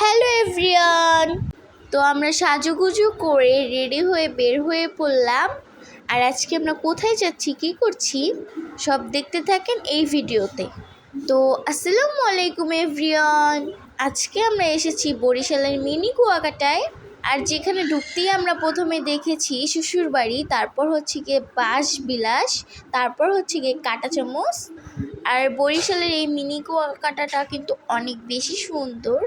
Hello everyone তো আমরা সাজুগুজু করে রেডি হয়ে বের হয়ে পড়লাম। আর আজকে আমরা কোথায় যাচ্ছি, কি করছি, সব দেখতে থাকেন এই ভিডিওতে। তো আসসালামু আলাইকুম এভরিওয়ান আজকে আমরা এসেছি বরিশালের মিনি কুয়াকাটায়। আর যেখানে ঢুকতেই আমরা প্রথমে দেখেছি শ্বশুর বাড়ি, তারপর হচ্ছে গিয়ে বাঁশ বিলাস, তারপর হচ্ছে গিয়ে কাঁটা চামচ। আর বরিশালের এই মিনি কুয়াকাটাটা কিন্তু অনেক বেশি সুন্দর।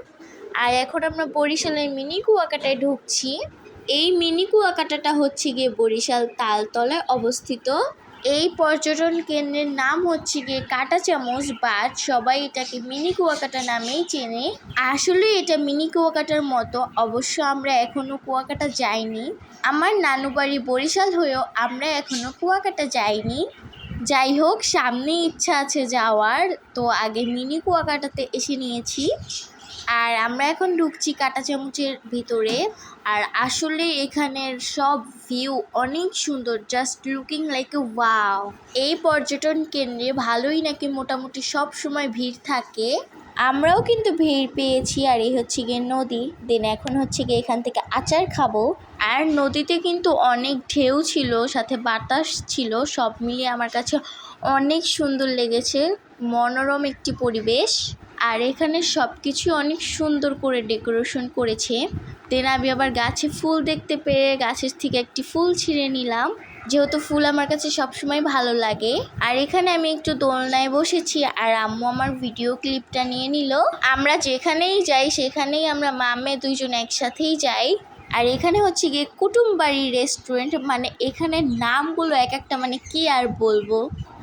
আর এখন আমরা বরিশালের মিনি কুয়াকাটায় ঢুকছি। এই মিনি কুয়াকাটাটা হচ্ছে গিয়ে বরিশাল তালতলায় অবস্থিত। এই পর্যটন কেন্দ্রের নাম হচ্ছে গিয়ে কাটা চামচ বাট সবাই এটাকে মিনি কুয়াকাটা নামেই চেনে। আসলে এটা মিনি কুয়াকাটার মতো, অবশ্য আমরা এখনও কুয়াকাটা যাইনি। আমার নানু বাড়ি বরিশাল হয়েও আমরা এখনও কুয়াকাটা যাইনি। যাই হোক সামনে ইচ্ছা আছে যাওয়ার, তো আগে মিনি কুয়াকাটাতে এসে নিয়েছি। আর আমরা এখন ঢুকছি কাটা চামচের ভিতরে। আর আসলে এখানের সব ভিউ অনেক সুন্দর just looking like a wow এই পর্যটন কেন্দ্রে ভালোই নাকি মোটামুটি সব সময় ভিড় থাকে। আমরাও কিন্তু ভিড় পেয়েছি, আর এই হচ্ছে গিয়ে নদী। দেন এখন হচ্ছে গিয়ে এখান থেকে আচার খাব। আর নদীতে কিন্তু অনেক ঢেউ ছিল, সাথে বাতাস ছিল, সব মিলিয়ে আমার কাছে অনেক সুন্দর লেগেছে। মনোরম একটি পরিবেশ। আর এখানে সব কিছু অনেক সুন্দর করে ডেকোরেশন করেছে। দেন আমি আবার গাছে ফুল দেখতে পেয়ে গাছের থেকে একটি ফুল ছিঁড়ে নিলাম। যেহেতু ফুল আমার কাছে সবসময় ভালো লাগে। আর এখানে আমি একটু দোলনায় বসেছি আর আম্মু আমার ভিডিও ক্লিপটা নিয়ে নিল। আমরা যেখানেই যাই সেখানেই আমরা মামে দুইজন একসাথেই যাই। আর এখানে হচ্ছে গিয়ে কুটুম বাড়ির রেস্টুরেন্ট মানে এখানে নামগুলো এক একটা মানে কি আর বলব?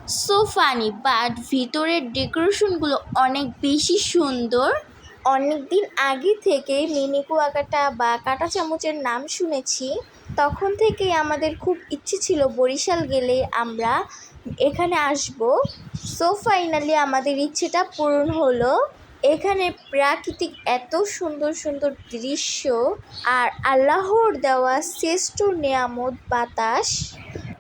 সো ফানি বাট ভিতরের ডেকোরেশনগুলো অনেক বেশি সুন্দর। অনেক দিন আগে থেকে মিনি কুয়াকাটা বা কাটা চামচের নাম শুনেছি। তখন থেকেই আমাদের খুব ইচ্ছে ছিল বরিশাল গেলে আমরা এখানে আসব। সো ফাইনালি আমাদের ইচ্ছেটা পূরণ হলো। এখানে প্রাকৃতিক এত সুন্দর সুন্দর দৃশ্য আর আল্লাহর দেওয়া শ্রেষ্ঠ নিয়ামত বাতাস।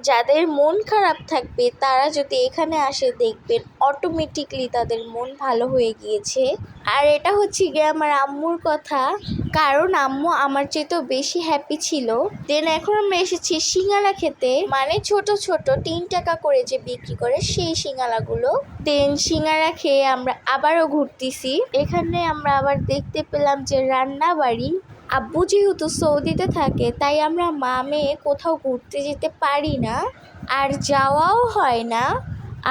যাদের মন খারাপ থাকবে, তারা যদি এখানে আসে দেখবেন অটোমেটিকলি তাদের মন ভালো হয়ে গিয়েছে। আর এটা হচ্ছে গিয়ে আমার আম্মুর কথা, কারণ আম্মু আমার চেয়েতেও বেশি হ্যাপি ছিল। দেন এখন আমরা এসেছি সিঙ্গারা খেতে মানে ছোট ছোট তিন টাকা করে যে বিক্রি করে সেই সিঙ্গারাগুলো। দেন সিঙ্গারা খেয়ে আমরা আবারও ঘুরতেছি। এখানে আমরা আবার দেখতে পেলাম যে রান্না বাড়ি আব্বু যেহেতু সৌদিতে থাকে, তাই আমরা মা মেয়ে কোথাও ঘুরতে যেতে পারি না। আর যাওয়াও হয় না।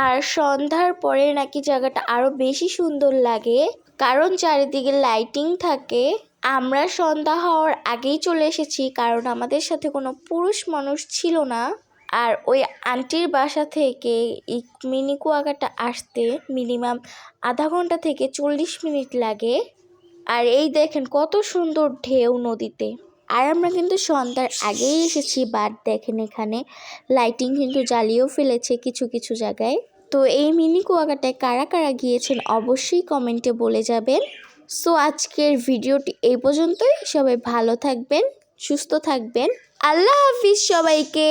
আর সন্ধ্যার পরে নাকি জায়গাটা আরও বেশি সুন্দর লাগে। কারণ চারিদিকে লাইটিং থাকে। আমরা সন্ধ্যা হওয়ার আগেই চলে এসেছি, কারণ আমাদের সাথে কোনো পুরুষ মানুষ ছিল না। আর ওই আন্টির বাসা থেকে এই মিনি কুয়াকাটা আসতে মিনিমাম আধা ঘণ্টা থেকে চল্লিশ মিনিট লাগে। আর এই দেখেন কত সুন্দর ঢেউ নদীতে। আর আমরা কিন্তু সন্ধ্যার আগেই এসেছি, বাট দেখেন এখানে লাইটিং কিন্তু জ্বালিয়েও ফেলেছে কিছু কিছু জায়গায়। তো এই মিনি কুয়াকাটায় কারা কারা গিয়েছেন অবশ্যই কমেন্টে বলে যাবেন। সো আজকের ভিডিওটি এই পর্যন্তই। সবাই ভালো থাকবেন, সুস্থ থাকবেন। আল্লাহ হাফিজ সবাইকে।